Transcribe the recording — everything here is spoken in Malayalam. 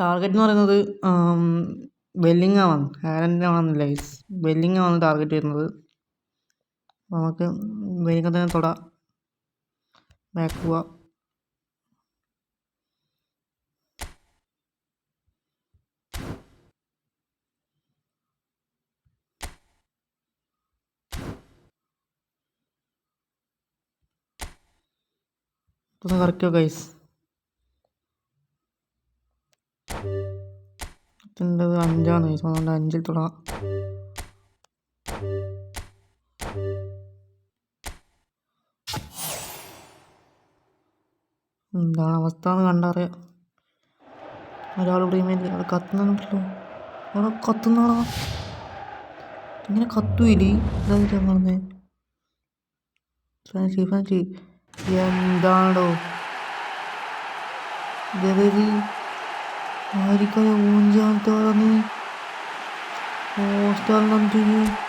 ടാർഗറ്റ് എന്ന് പറയുന്നത് വെല്ലിങ്ങാമാണ് ഹാരന്റെ ആണെന്നില്ല ഗൈസ് വെല്ലിങ്ങാണ് ടാർഗറ്റ് വരുന്നത്. നമുക്ക് നമുക്ക് തന്നെ തൊടാം. ബാക്ക് പോവാം. ഒന്ന് ഗൈസ് ഇതിന്റെത് അഞ്ചാണ്. ഗൈസ് അതുകൊണ്ട് അഞ്ചിൽ തുടങ്ങാം എന്താണ് അവസ്ഥ എന്ന് കണ്ടറിയാം. ഒരാൾ പ്രീമിയർ അവിടെ കത്തുന്നുണ്ടല്ലോ അവിടെ കത്തുന്നാണോ ഇങ്ങനെ കത്തുവില്ലേ എന്താ പറഞ്ഞേ എന്താണോ ഇതേത് Harika ya oyuncağın tarlanı. Hoşlandım seni.